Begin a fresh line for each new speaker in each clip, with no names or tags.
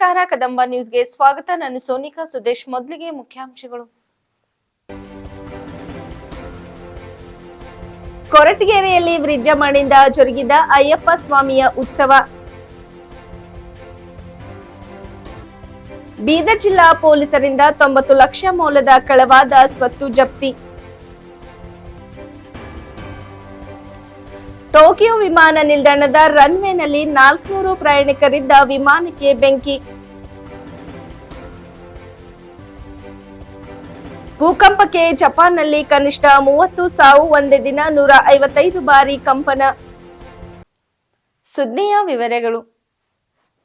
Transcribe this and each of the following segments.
ನಮಸ್ಕಾರ. ಕದಂಬ ನ್ಯೂಸ್ಗೆ ಸ್ವಾಗತ. ನಾನು ಸೋನಿಕಾ ಸುದೇಶ್. ಮೊದಲಿಗೆ ಮುಖ್ಯಾಂಶಗಳು. ಕೊರಟಗೆರೆಯಲ್ಲಿ ವಿಜೃಂಭಣೆಯಿಂದ ಜರುಗಿದ ಅಯ್ಯಪ್ಪ ಸ್ವಾಮಿಯ ಉತ್ಸವ. ಬೀದರ್ ಜಿಲ್ಲಾ ಪೊಲೀಸರಿಂದ ತೊಂಬತ್ತು ಲಕ್ಷ ಮೌಲ್ಯದ ಕಳವಾದ ಸ್ವತ್ತು ಜಪ್ತಿ. ಟೋಕಿಯೋ ವಿಮಾನ ನಿಲ್ದಾಣದ ರನ್ವೇನಲ್ಲಿ ನಾಲ್ಕುನೂರು ಪ್ರಯಾಣಿಕರಿದ್ದ ವಿಮಾನಕ್ಕೆ ಬೆಂಕಿ. ಭೂಕಂಪಕ್ಕೆ ಜಪಾನ್ನಲ್ಲಿ ಕನಿಷ್ಠ ಮೂವತ್ತು ಸಾವು ಒಂದೇ ದಿನ ನೂರ ಐವತ್ತೈದು ಬಾರಿ ಕಂಪನ. ಸುದ್ದಿಯ ವಿವರಗಳು.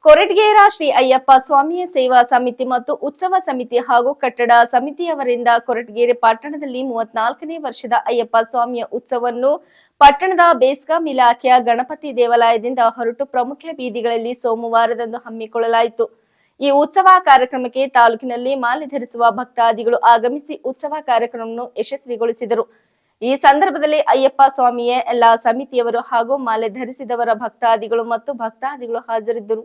ಕೊರಟಗೆರೆ ಶ್ರೀ ಅಯ್ಯಪ್ಪ ಸ್ವಾಮಿಯ ಸೇವಾ ಸಮಿತಿ ಮತ್ತು ಉತ್ಸವ ಸಮಿತಿ ಹಾಗೂ ಕಟ್ಟಡ ಸಮಿತಿಯವರಿಂದ ಕೊರಟಗೆರೆ ಪಟ್ಟಣದಲ್ಲಿ ಮೂವತ್ನಾಲ್ಕನೇ ವರ್ಷದ ಅಯ್ಯಪ್ಪ ಸ್ವಾಮಿಯ ಉತ್ಸವವನ್ನು ಪಟ್ಟಣದ ಬೇಸ್ಕಾಂ ಇಲಾಖೆಯ ಗಣಪತಿ ದೇವಾಲಯದಿಂದ ಹೊರಟು ಪ್ರಮುಖ ಬೀದಿಗಳಲ್ಲಿ ಸೋಮವಾರದಂದು ಹಮ್ಮಿಕೊಳ್ಳಲಾಯಿತು. ಈ ಉತ್ಸವ ಕಾರ್ಯಕ್ರಮಕ್ಕೆ ತಾಲೂಕಿನಲ್ಲಿ ಮಾಲೆ ಧರಿಸುವ ಭಕ್ತಾದಿಗಳು ಆಗಮಿಸಿ ಉತ್ಸವ ಕಾರ್ಯಕ್ರಮವನ್ನು ಯಶಸ್ವಿಗೊಳಿಸಿದರು. ಈ ಸಂದರ್ಭದಲ್ಲಿ ಅಯ್ಯಪ್ಪ ಸ್ವಾಮಿಯ, ಎಲ್ಲಾ ಸಮಿತಿಯವರು ಹಾಗೂ ಮಾಲೆ ಧರಿಸಿದವರ ಭಕ್ತಾದಿಗಳು ಮತ್ತು ಭಕ್ತಾದಿಗಳು ಹಾಜರಿದ್ದರು.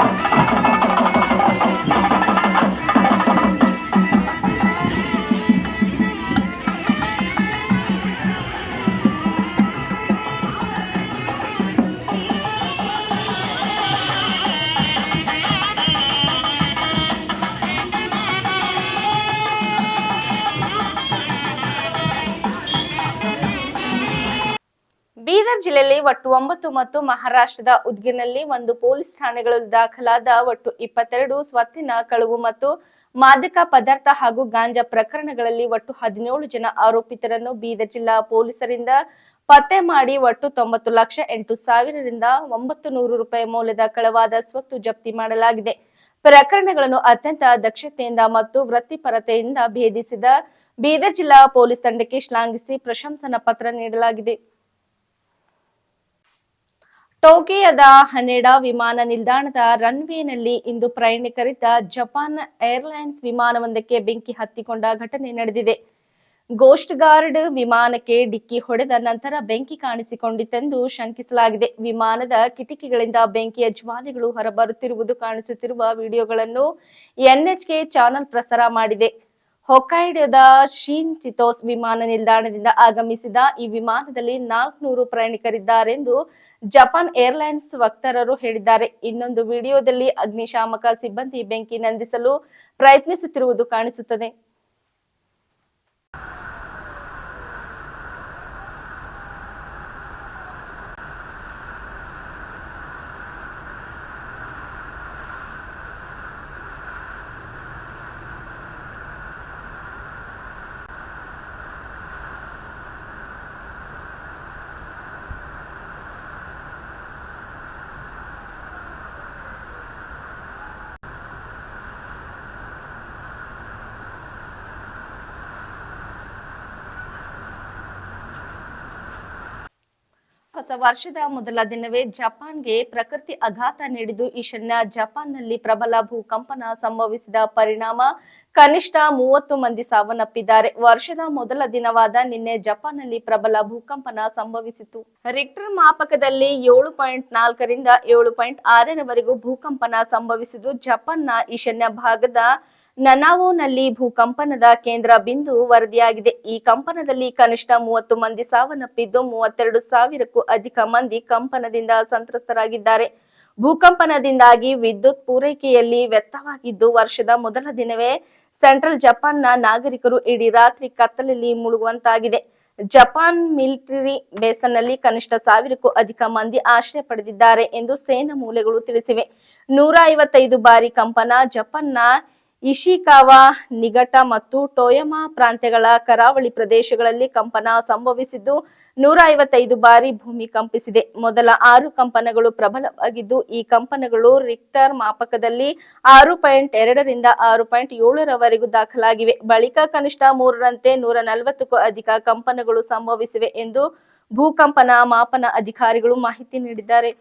ಜಿಲ್ಲೆಯಲ್ಲಿ ಒಟ್ಟು ಒಂಬತ್ತು ಮತ್ತು ಮಹಾರಾಷ್ಟ್ರದ ಉದ್ಗಿನಲ್ಲಿ ಒಂದು ಪೊಲೀಸ್ ಠಾಣೆಗಳಲ್ಲಿ ದಾಖಲಾದ ಒಟ್ಟು ಇಪ್ಪತ್ತೆರಡು ಸ್ವತ್ತಿನ ಕಳುವು ಮತ್ತು ಮಾದಕ ಪದಾರ್ಥ ಹಾಗೂ ಗಾಂಜಾ ಪ್ರಕರಣಗಳಲ್ಲಿ ಒಟ್ಟು ಹದಿನೇಳು ಜನ ಆರೋಪಿತರನ್ನು ಬೀದರ್ ಜಿಲ್ಲಾ ಪೊಲೀಸರಿಂದ ಪತ್ತೆ ಮಾಡಿ ಒಟ್ಟು ತೊಂಬತ್ತು ಲಕ್ಷ ಎಂಟು ಸಾವಿರದಿಂದ ಒಂಬತ್ತು ನೂರು ರೂಪಾಯಿ ಮೌಲ್ಯದ ಕಳವಾದ ಸ್ವತ್ತು ಜಪ್ತಿ ಮಾಡಲಾಗಿದೆ. ಪ್ರಕರಣಗಳನ್ನು ಅತ್ಯಂತ ದಕ್ಷತೆಯಿಂದ ಮತ್ತು ವೃತ್ತಿಪರತೆಯಿಂದ ಭೇದಿಸಿದ ಬೀದರ್ ಜಿಲ್ಲಾ ಪೊಲೀಸ್ ತಂಡಕ್ಕೆ ಶ್ಲಾಘಿಸಿ ಪ್ರಶಂಸನಾ ಪತ್ರ ನೀಡಲಾಗಿದೆ. ಟೋಕಿಯೋದ ಹನೆಡಾ ವಿಮಾನ ನಿಲ್ದಾಣದ ರನ್ವೇನಲ್ಲಿ ಇಂದು ಪ್ರಯಾಣಿಕರಿದ್ದ ಜಪಾನ್ ಏರ್ಲೈನ್ಸ್ ವಿಮಾನವೊಂದಕ್ಕೆ ಬೆಂಕಿ ಹತ್ತಿಕೊಂಡ ಘಟನೆ ನಡೆದಿದೆ. ಗೋಸ್ಟ್ ಗಾರ್ಡ್ ವಿಮಾನಕ್ಕೆ ಡಿಕ್ಕಿ ಹೊಡೆದ ನಂತರ ಬೆಂಕಿ ಕಾಣಿಸಿಕೊಂಡಿತೆಂದು ಶಂಕಿಸಲಾಗಿದೆ. ವಿಮಾನದ ಕಿಟಕಿಗಳಿಂದ ಬೆಂಕಿಯ ಜ್ವಾಲೆಗಳು ಹೊರಬರುತ್ತಿರುವುದು ಕಾಣಿಸುತ್ತಿರುವ ವಿಡಿಯೋಗಳನ್ನು ಎನ್ಎಚ್ಕೆ ಚಾನೆಲ್ ಪ್ರಸಾರ ಮಾಡಿದೆ. ಹೊಕ್ಕೈಡೋದ ಶೀನ್ ಚಿತೋಸ್ ವಿಮಾನ ನಿಲ್ದಾಣದಿಂದ ಆಗಮಿಸಿದ ಈ ವಿಮಾನದಲ್ಲಿ ನಾಲ್ಕುನೂರು ಪ್ರಯಾಣಿಕರಿದ್ದಾರೆಂದು ಜಪಾನ್ ಏರ್ಲೈನ್ಸ್ ವಕ್ತಾರರು ಹೇಳಿದ್ದಾರೆ. ಇನ್ನೊಂದು ವಿಡಿಯೋದಲ್ಲಿ ಅಗ್ನಿಶಾಮಕ ಸಿಬ್ಬಂದಿ ಬೆಂಕಿ ನಂದಿಸಲು ಪ್ರಯತ್ನಿಸುತ್ತಿರುವುದು ಕಾಣಿಸುತ್ತದೆ. ಹೊಸ ವರ್ಷದ ಮೊದಲ ದಿನವೇ ಜಪಾನ್ಗೆ ಪ್ರಕೃತಿ ಆಘಾತ ನೀಡಿದ್ದು ಈಶಾನ್ಯ ಜಪಾನ್ನಲ್ಲಿ ಪ್ರಬಲ ಭೂಕಂಪನ ಸಂಭವಿಸಿದ ಪರಿಣಾಮ. ಕನಿಷ್ಠ ಮೂವತ್ತು ಮಂದಿ ಸಾವನ್ನಪ್ಪಿದ್ದಾರೆ. ವರ್ಷದ ಮೊದಲ ದಿನವಾದ ನಿನ್ನೆ ಜಪಾನ್ನಲ್ಲಿ ಪ್ರಬಲ ಭೂಕಂಪನ ಸಂಭವಿಸಿತು ರಿಕ್ಟರ್ ಮಾಪಕದಲ್ಲಿ ಏಳು ಪಾಯಿಂಟ್ ನಾಲ್ಕರಿಂದ ಏಳು ಪಾಯಿಂಟ್ ಆರರವರೆಗೂ ಭೂಕಂಪನ ಸಂಭವಿಸಿದ್ದು ಜಪಾನ್ನ ಈಶಾನ್ಯ ಭಾಗದ ನನಾವೋನಲ್ಲಿ ಭೂಕಂಪನದ ಕೇಂದ್ರ ಬಿಂದು ವರದಿಯಾಗಿದೆ. ಈ ಕಂಪನದಲ್ಲಿ ಕನಿಷ್ಠ ಮೂವತ್ತು ಮಂದಿ ಸಾವನ್ನಪ್ಪಿದ್ದು ಮೂವತ್ತೆರಡು ಸಾವಿರಕ್ಕೂ ಅಧಿಕ ಮಂದಿ ಕಂಪನದಿಂದ ಸಂತ್ರಸ್ತರಾಗಿದ್ದಾರೆ. ಭೂಕಂಪನದಿಂದಾಗಿ ವಿದ್ಯುತ್ ಪೂರೈಕೆಯಲ್ಲಿ ವ್ಯರ್ಥವಾಗಿದ್ದು, ವರ್ಷದ ಮೊದಲ ದಿನವೇ ಸೆಂಟ್ರಲ್ ಜಪಾನ್ನ ನಾಗರಿಕರು ಇಡೀ ರಾತ್ರಿ ಕತ್ತಲಲ್ಲಿ ಮುಳುಗುವಂತಾಗಿದೆ. ಜಪಾನ್ ಮಿಲಿಟರಿ ಬೇಸನ್ನಲ್ಲಿ ಕನಿಷ್ಠ ಸಾವಿರಕ್ಕೂ ಅಧಿಕ ಮಂದಿ ಆಶ್ರಯ ಪಡೆದಿದ್ದಾರೆ ಎಂದು ಸೇನಾ ಮೂಲಗಳು ತಿಳಿಸಿವೆ. ನೂರ ಐವತ್ತೈದು ಬಾರಿ ಕಂಪನ ಜಪಾನ್ನ ಇಶಿಕಾವಾ ನಿಗಟ ಮತ್ತು ಟೊಯಮಾ ಪ್ರಾಂತ್ಯಗಳ ಕರಾವಳಿ ಪ್ರದೇಶಗಳಲ್ಲಿ ಕಂಪನ ಸಂಭವಿಸಿದ್ದು ನೂರ ಐವತ್ತೈದು ಬಾರಿ ಭೂಮಿ ಕಂಪಿಸಿದೆ. ಮೊದಲ ಆರು ಕಂಪನಗಳು ಪ್ರಬಲವಾಗಿದ್ದು, ಈ ಕಂಪನಗಳು ರಿಕ್ಟರ್ ಮಾಪಕದಲ್ಲಿ ಆರು ಪಾಯಿಂಟ್ ಎರಡರಿಂದ ಆರು ಪಾಯಿಂಟ್ ಏಳರವರೆಗೂ ದಾಖಲಾಗಿವೆ. ಬಳಿಕ ಕನಿಷ್ಠ ಮೂರರಂತೆ ನೂರ ನಲವತ್ತಕ್ಕೂ ಅಧಿಕ ಕಂಪನಗಳು ಸಂಭವಿಸಿವೆ ಎಂದು ಭೂಕಂಪನ ಮಾಪನ ಅಧಿಕಾರಿಗಳು ಮಾಹಿತಿ ನೀಡಿದ್ದಾರೆ.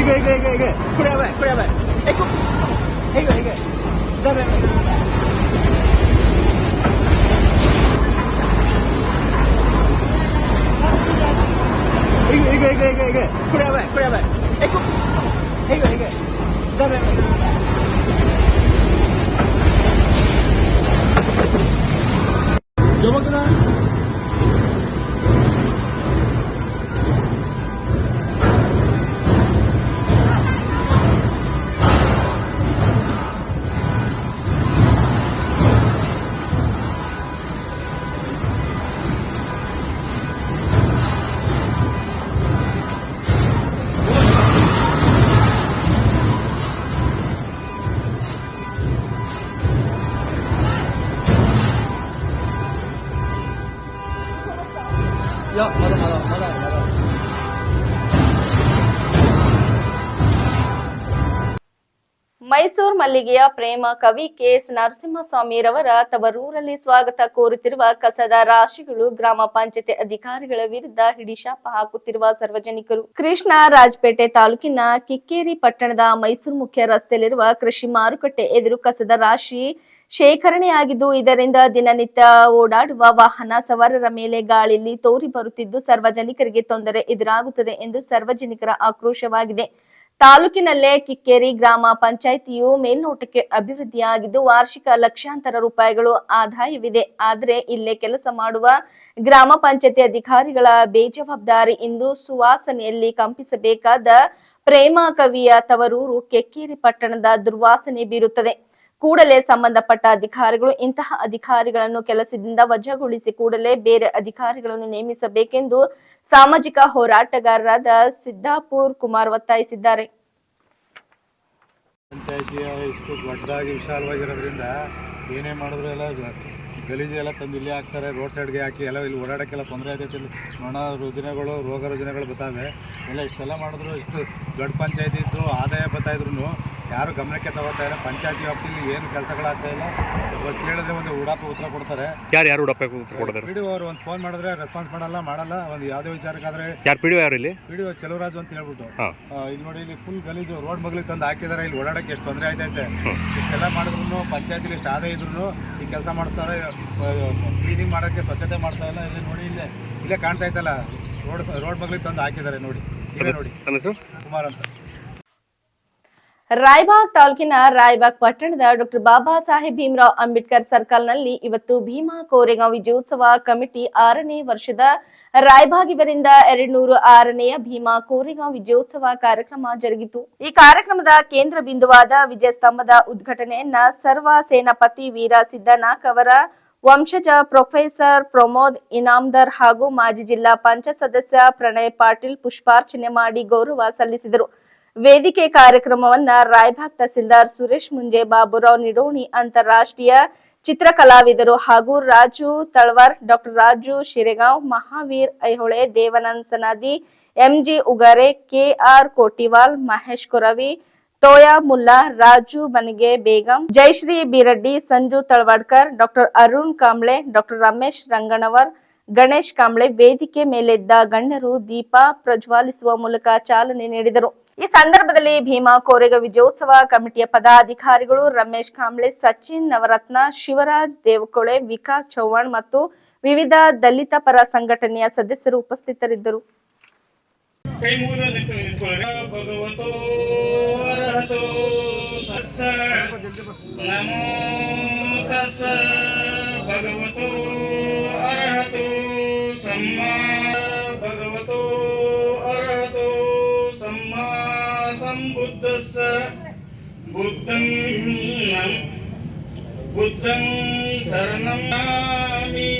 えぐいえぐいえぐいえぐいこれやばいこれやばい。えぐいえぐいえぐいダメ。要好的好的好的好的。
ಮೈಸೂರು ಮಲ್ಲಿಗೆಯ ಪ್ರೇಮ ಕವಿ ಕೆಎಸ್ ನರಸಿಂಹಸ್ವಾಮಿರವರ ತವರೂರಲ್ಲಿ ಸ್ವಾಗತ ಕೋರುತ್ತಿರುವ ಕಸದ ರಾಶಿಗಳು ಗ್ರಾಮ ಪಂಚಾಯತಿ ಅಧಿಕಾರಿಗಳ ವಿರುದ್ಧ ಹಿಡಿಶಾಪ ಹಾಕುತ್ತಿರುವ ಸಾರ್ವಜನಿಕರು. ಕೃಷ್ಣ ರಾಜಪೇಟೆ ತಾಲೂಕಿನ ಕಿಕ್ಕೇರಿ ಪಟ್ಟಣದ ಮೈಸೂರು ಮುಖ್ಯ ರಸ್ತೆಯಲ್ಲಿರುವ ಕೃಷಿ ಮಾರುಕಟ್ಟೆ ಎದುರು ಕಸದ ರಾಶಿ ಶೇಖರಣೆಯಾಗಿದ್ದು, ಇದರಿಂದ ದಿನನಿತ್ಯ ಓಡಾಡುವ ವಾಹನ ಸವಾರರ ಮೇಲೆ ಗಾಳಿಯಲ್ಲಿ ತೋರಿ ಬರುತ್ತಿದ್ದು, ಸಾರ್ವಜನಿಕರಿಗೆ ತೊಂದರೆ ಎದುರಾಗುತ್ತದೆ ಎಂದು ಸಾರ್ವಜನಿಕರ ಆಕ್ರೋಶವಾಗಿದೆ. ತಾಲೂಕಿನಲ್ಲೇ ಕಿಕ್ಕೇರಿ ಗ್ರಾಮ ಪಂಚಾಯಿತಿಯು ಮೇಲ್ನೋಟಕ್ಕೆ ಅಭಿವೃದ್ಧಿಯಾಗಿದ್ದು ವಾರ್ಷಿಕ ಲಕ್ಷಾಂತರ ರೂಪಾಯಿಗಳು ಆದಾಯವಿದೆ. ಆದರೆ ಇಲ್ಲೇ ಕೆಲಸ ಮಾಡುವ ಗ್ರಾಮ ಪಂಚಾಯತಿ ಅಧಿಕಾರಿಗಳ ಬೇಜವಾಬ್ದಾರಿ ಇಂದು ಸುವಾಸನೆಯಲ್ಲಿ ಕಂಪಿಸಬೇಕಾದ ಪ್ರೇಮ ಕವಿಯ ತವರೂರು ಕೆಕ್ಕೇರಿ ಪಟ್ಟಣದ ದುರ್ವಾಸನೆ ಬೀರುತ್ತದೆ. ಕೂಡಲೇ ಸಂಬಂಧಪಟ್ಟ ಅಧಿಕಾರಿಗಳು, ಇಂತಹ ಅಧಿಕಾರಿಗಳನ್ನು ಕೆಲಸದಿಂದ ವಜಾಗೊಳಿಸಿ ಕೂಡಲೇ ಬೇರೆ ಅಧಿಕಾರಿಗಳನ್ನು ನೇಮಿಸಬೇಕೆಂದು ಸಾಮಾಜಿಕ ಹೋರಾಟಗಾರರಾದ ಸಿದ್ದಾಪುರ್ ಕುಮಾರ್ ಒತ್ತಾಯಿಸಿದ್ದಾರೆ.
ಇಷ್ಟು ದೊಡ್ಡದಾಗಿ ವಿಶಾಲವಾಗಿರೋದ್ರಿಂದ ಏನೇ ಮಾಡಿದ್ರು ಎಲ್ಲ ಗಲೀಜು ಎಲ್ಲ ತಂದು ಇಲ್ಲಿ ಹಾಕ್ತಾರೆ, ರೋಡ್ ಸೈಡ್ಗೆ ಹಾಕಿ ಎಲ್ಲ ಇಲ್ಲಿ ಓಡಾಡೋಕ್ಕೆಲ್ಲ ತೊಂದರೆ ಇಲ್ಲಿ ನೊಣ ರುಜಿನಗಳು, ರೋಗ ರುಜಿನಗಳು ಬರ್ತಾವೆ. ಎಲ್ಲ ಇಷ್ಟೆಲ್ಲ ಮಾಡಿದ್ರು, ಇಷ್ಟು ದೊಡ್ಡ ಪಂಚಾಯತಿ ಇದ್ದು ಆದಾಯ ಬರ್ತಾ ಇದ್ರು ಯಾರು ಗಮನಕ್ಕೆ ತಗೋತಾ ಇಲ್ಲ. ಪಂಚಾಯತಿ ವ್ಯಾಪ್ತಿಯಲ್ಲಿ ಏನು ಕೆಲಸಗಳಾಗ್ತಾ ಇಲ್ಲ. ಇವಾಗ ಕೇಳಿದ್ರೆ ಒಂದು ಉಡಾಪ ಉತ್ತರ ಕೊಡ್ತಾರೆ.
ಯಾರು ಯಾರು ಉಡಾಪ ಉತ್ತರ ಕೊಡೋದಾರೆ
ಪಿ ಡಿ ಅವರು ಒಂದು ಫೋನ್ ಮಾಡಿದ್ರೆ ರೆಸ್ಪಾನ್ಸ್ ಮಾಡಲ್ಲ ಮಾಡಲ್ಲ. ಒಂದು ಯಾವುದೇ ವಿಚಾರಕ್ಕಾದ್ರೆ
ಯಾರು ಪಿ ಡಿ ಯಾರು ಇಲ್ಲಿ?
ಪಿ ಡಿ ಚೆಲುವರಾಜು ಅಂತ ಹೇಳ್ಬಿಟ್ಟು.
ಇದು
ಆ, ಇಲ್ಲಿ ನೋಡಿ ಇಲ್ಲಿ ಫುಲ್ ಗಲೀಜು ರೋಡ್ ಮಗ್ಲಿಗೆ ತಂದು ಹಾಕಿದ್ದಾರೆ ಇಲ್ಲಿ ಓಡಾಡಕ್ಕೆ ಎಷ್ಟು ತೊಂದರೆ ಆಯ್ತೈತೆ. ಇಷ್ಟೆಲ್ಲ ಮಾಡಿದ್ರು ಪಂಚಾಯತಿಲಿ ಇಷ್ಟು ಆದಾಯ ಇದ್ರು ಈ ಕೆಲಸ ಮಾಡ್ತಾರೆ. ಕ್ಲೀನಿಂಗ್ ಮಾಡೋಕ್ಕೆ ಸ್ವಚ್ಛತೆ ಮಾಡ್ತಾ ಇಲ್ಲ. ಇಲ್ಲಿ ನೋಡಿ ಇಲ್ಲೇ ಇಲ್ಲೇ ಕಾಣ್ತಾ ಇತ್ತಲ್ಲ. ರೋಡ್ ರೋಡ್ ಮಗ್ಲಿಗೆ ತಂದು ಹಾಕಿದ್ದಾರೆ ನೋಡಿ. ಇಲ್ಲೇ ನೋಡಿ.
ತಮ್ಮ ಹೆಸರು?
ಕುಮಾರ್ ಅಂತ.
ರಾಯಬಾಗ್ ತಾಲೂಕಿನ ರಾಯಬಾಗ್ ಪಟ್ಟಣದ ಡಾಕ್ಟರ್ ಬಾಬಾ ಸಾಹೇಬ್ ಭೀಮರಾವ್ ಅಂಬೇಡ್ಕರ್ ಸರ್ಕಲ್ನಲ್ಲಿ ಇವತ್ತು ಭೀಮಾ ಕೋರೆಗಾಂವ್ ವಿಜಯೋತ್ಸವ ಕಮಿಟಿ ಆರನೇ ವರ್ಷದ ರಾಯಬಾಗ್ ಇವರಿಂದ ಎರಡ್ನೂರು ಆರನೆಯ ಭೀಮಾ ಕೋರೆಗಾಂವ್ ವಿಜಯೋತ್ಸವ ಕಾರ್ಯಕ್ರಮ ಜರುಗಿತು. ಈ ಕಾರ್ಯಕ್ರಮದ ಕೇಂದ್ರ ಬಿಂದುವಾದ ವಿಜಯ ಸ್ತಂಭದ ಉದ್ಘಾಟನೆಯನ್ನ ಸರ್ವ ಸೇನಾಪತಿ ವೀರ ಸಿದ್ದನಾಕ್ ಅವರ ವಂಶಜ ಪ್ರೊಫೆಸರ್ ಪ್ರಮೋದ್ ಇನಾಮ್ದರ್ ಹಾಗೂ ಮಾಜಿ ಜಿಲ್ಲಾ ಪಂಚಾಯತ್ ಸದಸ್ಯ ಪ್ರಣಯ್ ಪಾಟೀಲ್ ಪುಷ್ಪಾರ್ಚನೆ ಮಾಡಿ ಗೌರವ ಸಲ್ಲಿಸಿದರು. ವೇದಿಕೆ ಕಾರ್ಯಕ್ರಮವನ್ನ ರಾಯಭಾಗ್ ತಹಸೀಲ್ದಾರ್ ಸುರೇಶ್ ಮುಂಜೆ ಬಾಬುರಾವ್ ನಿಡೋಣಿ ಅಂತಾರಾಷ್ಟ್ರೀಯ ಚಿತ್ರಕಲಾವಿದರು ಹಾಗೂ Raju Talawar, doctor Raju Shiregaon, Mahaveer Aihole Devanand Sanadi MG Ugare, KR Kotiwal, Mahesh Koravi, Toya Mulla, Raju Banige Begum Jayashree Biraddi, Sanju Talwadkar, doctor Arun Kamble, doctor Ramesh Ranganavar Ganesh Kamble ವೇದಿಕೆ ಮೇಲೆದ್ದ ಗಣ್ಯರು ದೀಪ ಪ್ರಜ್ವಾಲಿಸುವ ಮೂಲಕ ಚಾಲನೆ ನೀಡಿದರು. ಈ ಸಂದರ್ಭದಲ್ಲಿ ಭೀಮಾ ಕೋರೆಗ ವಿಜಯೋತ್ಸವ ಕಮಿಟಿಯ ಪದಾಧಿಕಾರಿಗಳು ರಮೇಶ್ ಕಾಂಬ್ಳೆ, ಸಚಿನ್ ನವರತ್ನ, ಶಿವರಾಜ್ ದೇವಕೊಳೆ ವಿಕಾಸ್ ಚೌಹಾಣ್ ಮತ್ತು ವಿವಿಧ ದಲಿತ ಪರ ಸಂಘಟನೆಯ ಸದಸ್ಯರು ಉಪಸ್ಥಿತರಿದ್ದರು.
ಭಗವತೋ ಅರ್ಹತೋ Buddhang nam Buddhang saranam kami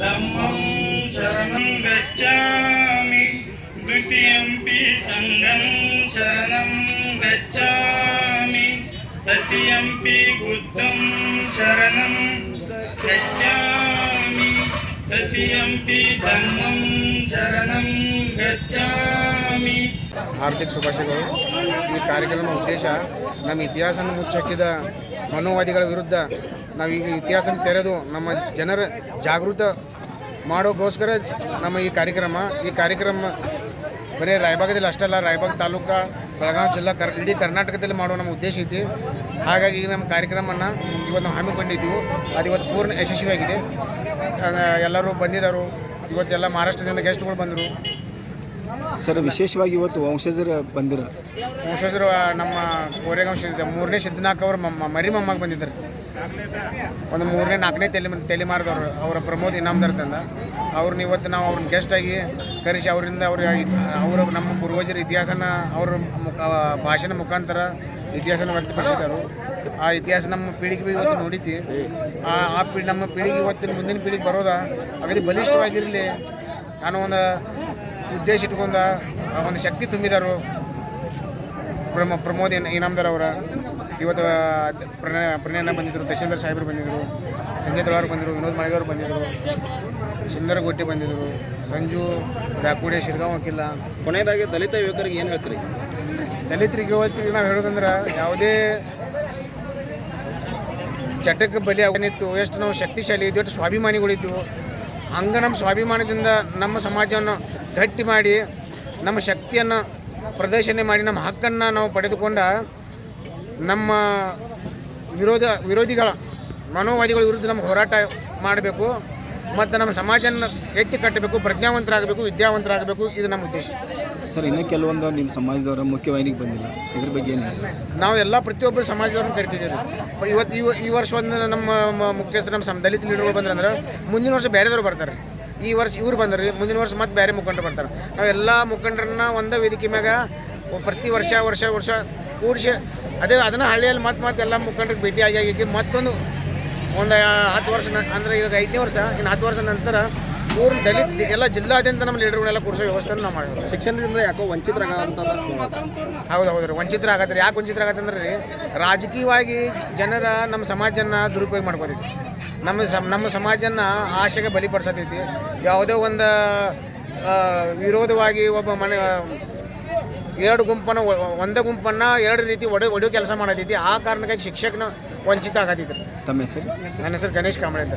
Dhammang saranam gacchami Dutiyampi sanggam saranam gacchami Tatiyampi buddham saranam gacchami Tatiyampi dhammam saranam
ಹಾರ್ದಿಕ ಶುಭಾಶಯಗಳು. ಈ ಕಾರ್ಯಕ್ರಮ ಉದ್ದೇಶ ನಮ್ಮ ಇತಿಹಾಸವನ್ನು ಮುಚ್ಚಕ್ಕಿದ ಮನೋವಾದಿಗಳ ವಿರುದ್ಧ ನಾವು ಈ ಇತಿಹಾಸ ತೆರೆದು ನಮ್ಮ ಜನರ ಜಾಗೃತ ಮಾಡೋಕ್ಕೋಸ್ಕರ ನಮ್ಮ ಈ ಕಾರ್ಯಕ್ರಮ. ಈ ಕಾರ್ಯಕ್ರಮ ಬರೀ ರಾಯಬಾಗದಲ್ಲಿ ಅಷ್ಟಲ್ಲ ರಾಯಬಾಗ ತಾಲೂಕು, ಬೆಳಗಾವಿ ಜಿಲ್ಲಾ, ಕರ್, ಇಡೀ ಕರ್ನಾಟಕದಲ್ಲಿ ಮಾಡೋ ನಮ್ಮ ಉದ್ದೇಶ ಐತಿ. ಹಾಗಾಗಿ ಈ ನಮ್ಮ ಕಾರ್ಯಕ್ರಮವನ್ನು ಇವತ್ತು ನಾವು ಹಮ್ಮಿಕೊಂಡಿದ್ದೀವಿ. ಅದು ಇವತ್ತು ಪೂರ್ಣ ಯಶಸ್ವಿಯಾಗಿದೆ. ಎಲ್ಲರೂ ಬಂದಿದ್ದರು. ಇವತ್ತೆಲ್ಲ ಮಹಾರಾಷ್ಟ್ರದಿಂದ ಗೆಸ್ಟ್ಗಳು ಬಂದರು.
ಸರ್, ವಿಶೇಷವಾಗಿ ಇವತ್ತು ವಂಶಜರ ಬಂದಿರ?
ವಂಶಜರು ನಮ್ಮ ಕೋರೆಗಾಂವ್ ಸಿದ್ಧ ಮೂರನೇ ಸಿದ್ಧನಾಥ್ ಅವ್ರ ಮಮ್ಮ ಮರಿ ಮೊಮ್ಮಗೆ ಬಂದಿದ್ದಾರೆ. ಒಂದು ಮೂರನೇ, ನಾಲ್ಕನೇ ತಲೆ ತಲೆಮಾರದವರು ಅವರ ಪ್ರಮೋದ್ ಇನಾಮದಾರ್ ತಂದ. ಅವ್ರನ್ನ ಇವತ್ತು ನಾವು ಅವ್ರನ್ನ ಗೆಸ್ಟ್ ಆಗಿ ಕರೆಸಿ ಅವರಿಂದ ಅವ್ರ ಅವರ ನಮ್ಮ ಪೂರ್ವಜರ ಇತಿಹಾಸನ, ಅವ್ರ ಮುಖ ಭಾಷಣ ಮುಖಾಂತರ ಇತಿಹಾಸನ ವ್ಯಕ್ತಪಡಿಸಿದರು. ಆ ಇತಿಹಾಸ ನಮ್ಮ ಪೀಳಿಗೆ ಇವತ್ತು ನೋಡಿತಿ ಆ ಆ ಪೀಳಿ, ನಮ್ಮ ಪೀಳಿಗೆ ಇವತ್ತಿನ ಮುಂದಿನ ಪೀಳಿಗೆ ಬರೋದ ಅಗದಿ ಬಲಿಷ್ಠವಾಗಿರಲಿ. ನಾನು ಒಂದು ಉದ್ದೇಶ ಇಟ್ಕೊಂಡ ಆ ಒಂದು ಶಕ್ತಿ ತುಂಬಿದರು. ಪ್ರಮ ಪ್ರಮೋದ್ ಇನ್- ಇನಾಮದಾರ್ ಅವರ. ಇವತ್ತು ಪ್ರಣಯ ಪ್ರಣಯನ ಬಂದಿದ್ದರು ದಶೇಂದ್ರ ಸಾಹೇಬರು ಬಂದಿದ್ದರು ಸಂಜಯ್ ತಳವಾರ್ ಬಂದಿದ್ರು ವಿನೋದ್ ಮಳಿಗೆಯವರು ಬಂದಿದ್ದರು ಸುಂದರ ಗೊಟ್ಟಿ ಬಂದಿದ್ದರು ಸಂಜು ದಾಕುಡೆ ಶಿರ್ಗಾಂವ್ ವಕೀಲ.
ಕೊನೆಯದಾಗಿ ದಲಿತ ಯುವಕರಿಗೆ ಏನು ಹೇಳ್ತೀರಿ?
ದಲಿತರಿಗೆ ಇವತ್ತಿಗೆ ನಾವು ಹೇಳೋದಂದ್ರೆ ಯಾವುದೇ ಚಟಕ್ಕೆ ಬಲಿ ಆಗನಿತ್ತು ಎಷ್ಟು ನಾವು ಶಕ್ತಿಶಾಲಿ ಇದ್ದು ಎಷ್ಟು ಸ್ವಾಭಿಮಾನಿಗಳಿದ್ದು ಹಂಗೆ ನಮ್ಮ ಸ್ವಾಭಿಮಾನದಿಂದ ನಮ್ಮ ಸಮಾಜವನ್ನು ಗಟ್ಟಿ ಮಾಡಿ ನಮ್ಮ ಶಕ್ತಿಯನ್ನು ಪ್ರದರ್ಶನೆ ಮಾಡಿ ನಮ್ಮ ಹಕ್ಕನ್ನು ನಾವು ಪಡೆದುಕೊಂಡ ನಮ್ಮ ವಿರೋಧ ವಿರೋಧಿಗಳ ಮನೋವಾದಿಗಳ ವಿರುದ್ಧ ನಮ್ಮ ಹೋರಾಟ ಮಾಡಬೇಕು ಮತ್ತು ನಮ್ಮ ಸಮಾಜನ ಎತ್ತಿ ಕಟ್ಟಬೇಕು ಪ್ರಜ್ಞಾವಂತರಾಗಬೇಕು ವಿದ್ಯಾವಂತರಾಗಬೇಕು ಇದು ನಮ್ಮ ಉದ್ದೇಶ.
ಸರ್ ಇನ್ನೂ ಕೆಲವೊಂದು ನಿಮ್ಮ ಸಮಾಜದವರ ಮುಖ್ಯವಾಹಿನಿಗೆ ಬಂದಿಲ್ಲ. ಇದ್ರ ಬಗ್ಗೆ ಏನು
ನಾವು ಎಲ್ಲ ಪ್ರತಿಯೊಬ್ಬರು ಸಮಾಜದವ್ರನ್ನ ಕರಿತಿದ್ದೀವಿ. ಇವತ್ತು ಈ ಈ ವರ್ಷ ಒಂದು ನಮ್ಮ ಮುಖ್ಯಸ್ಥರು ನಮ್ಮ ಸಮ ದಲಿತ ಲೀಡರ್ಗಳು ಬಂದ್ರೆ ಮುಂದಿನ ವರ್ಷ ಬೇರೆದವ್ರು ಬರ್ತಾರೆ. ಈ ವರ್ಷ ಇವ್ರು ಬಂದ್ರಿ, ಮುಂದಿನ ವರ್ಷ ಮತ್ತೆ ಬೇರೆ ಮುಖಂಡರು ಬರ್ತಾರೆ. ನಾವೆಲ್ಲ ಮುಖಂಡರನ್ನ ಒಂದೇ ವೇದಿಕೆ ಮ್ಯಾಗ ಪ್ರತಿ ವರ್ಷ ವರ್ಷ ವರ್ಷ ಕೂಡಿಸಿ ಅದೇ ಅದನ್ನ ಹಳ್ಳಿಯಲ್ಲಿ ಮತ್ತೆ ಮತ್ತೆ ಎಲ್ಲ ಮುಖಂಡರಿಗೆ ಭೇಟಿ ಆಗಿ ಮತ್ತೊಂದು ಒಂದು ಹತ್ತು ವರ್ಷ ಅಂದ್ರೆ ಈಗ ಐದನೇ ವರ್ಷ, ಇನ್ನು ಹತ್ತು ವರ್ಷ ನಂತರ ದಲಿತ ಎಲ್ಲ ಜಿಲ್ಲಾದ್ಯಂತ ನಮ್ಮ ಲೀಡರ್ಗಳೆಲ್ಲ ಕೂಡಿಸೋ ವ್ಯವಸ್ಥೆ ನಾವು ಮಾಡಿದ್ವಿ
ಶಿಕ್ಷಣದಿಂದ ಯಾಕೋ ವಂಚಿತರಾಗಂತ
ಹೌದು ಹೌದು ರೀ ವಂಚಿತರಾಗತ್ತೆ ಯಾಕೆ ವಂಚಿತರಾಗತ್ತಂದ್ರೆ ರೀ ರಾಜಕೀಯವಾಗಿ ಜನರ ನಮ್ಮ ಸಮಾಜನ ದುರುಪಯೋಗ ಮಾಡ್ಕೋತೈತಿ. ನಮ್ಮ ಸಮ ನಮ್ಮ ಸಮಾಜನ ಆಶೆಗೆ ಬಲಿಪಡಿಸತೈತಿ ಯಾವುದೋ ಒಂದು ವಿರೋಧವಾಗಿ ಒಬ್ಬ ಮನೆ ಎರಡು ಗುಂಪನ್ನ ಒಂದೇ ಗುಂಪನ್ನ ಎರಡು ರೀತಿ ಒಡೆ ಒಡೆಯೋ ಕೆಲಸ ಮಾಡತೈತಿ. ಆ ಕಾರಣಕ್ಕಾಗಿ ಶಿಕ್ಷಕನ ವಂಚಿತ ಆಗತೈತಿ ರೀ.
ತಮ್ಮ ಹೆಸರು?
ನನ್ನ ಹೆಸರು ಗಣೇಶ್ ಕಾಂಬಳೆ ಅಂತ